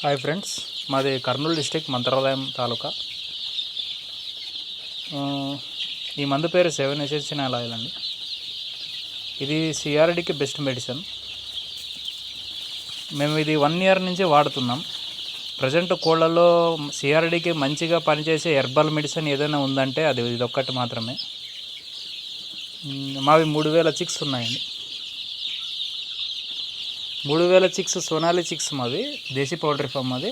Hi friends మాది Kurnool district Mantralayam తాలూకా. ఈ మందు పేరు సెవెన్ ఎస్ఎస్సిన ఆయిల్ అండి ఇది సిఆర్డీకి బెస్ట్ మెడిసిన్. మేము ఇది వన్ ఇయర్ నుంచి వాడుతున్నాం. ప్రజెంట్ కోళ్ళలో సిఆర్డీకి మంచిగా పనిచేసే హెర్బల్ మెడిసిన్ ఏదైనా ఉందంటే అది ఇది ఒక్కటి మాత్రమే. మావి మూడు వేల చిక్స్ ఉన్నాయండి. మూడు వేల చిక్స్ సోనాలి చిక్స్ మాది దేశీ పౌల్ట్రీ ఫామ్ మాది.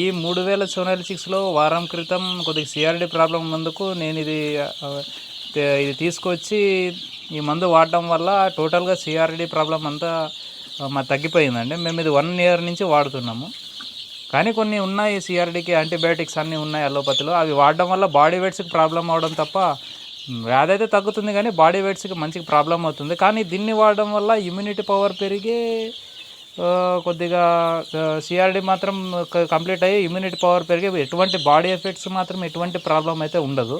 ఈ మూడు వేల సోనాలి చిక్స్లో వారం క్రితం కొద్దిగా సిఆర్డి ప్రాబ్లం ఉన్నందుకు నేను ఇది ఇది తీసుకొచ్చి ఈ మందు వాడడం వల్ల టోటల్గా సిఆర్డీ ప్రాబ్లం అంతా మాకు మా తగ్గిపోయిందండి. మేము ఇది వన్ ఇయర్ నుంచి వాడుతున్నాము. కానీ కొన్ని ఉన్నాయి సిఆర్డికి యాంటీబయాటిక్స్ అన్నీ ఉన్నాయి అలోపతిలో. అవి వాడడం వల్ల బాడీ వెయిట్స్కి ప్రాబ్లం అవడం తప్ప వ్యాధి అయితే తగ్గుతుంది కానీ బాడీ వెయిట్స్కి మంచిగా ప్రాబ్లం అవుతుంది. కానీ దీన్ని వాడడం వల్ల ఇమ్యూనిటీ పవర్ పెరిగి కొద్దిగా సిఆర్డి మాత్రం కంప్లీట్ అయ్యి ఇమ్యూనిటీ పవర్ పెరిగి ఎటువంటి బాడీ ఎఫెక్ట్స్ మాత్రం ఎటువంటి ప్రాబ్లం అయితే ఉండదు.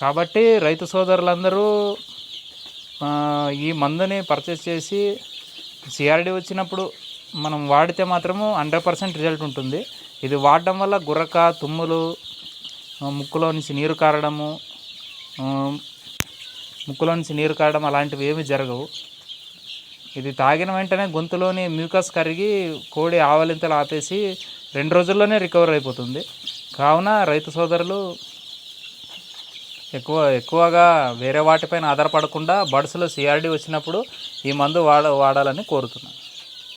కాబట్టి రైతు సోదరులందరూ ఈ మందుని పర్చేస్ చేసి సిఆర్డి వచ్చినప్పుడు మనం వాడితే మాత్రము హండ్రెడ్ పర్సెంట్ రిజల్ట్ ఉంటుంది. ఇది వాడడం వల్ల గుర్రక తుమ్ములు ముక్కులో నుంచి నీరు కారడము ముక్కులో నుంచి నీరు కారడం అలాంటివి ఏమీ జరగవు. ఇది తాగిన వెంటనే గొంతులోని మ్యూకస్ కరిగి కోడి ఆవలింతలు ఆపేసి రెండు రోజుల్లోనే రికవర్ అయిపోతుంది. కావున రైతు సోదరులు ఎక్కువ ఎక్కువగా వేరే వాటిపైన ఆధారపడకుండా బడ్స్లో సిఆర్డీ వచ్చినప్పుడు ఈ మందు వాడ వాడాలని కోరుతున్నాను.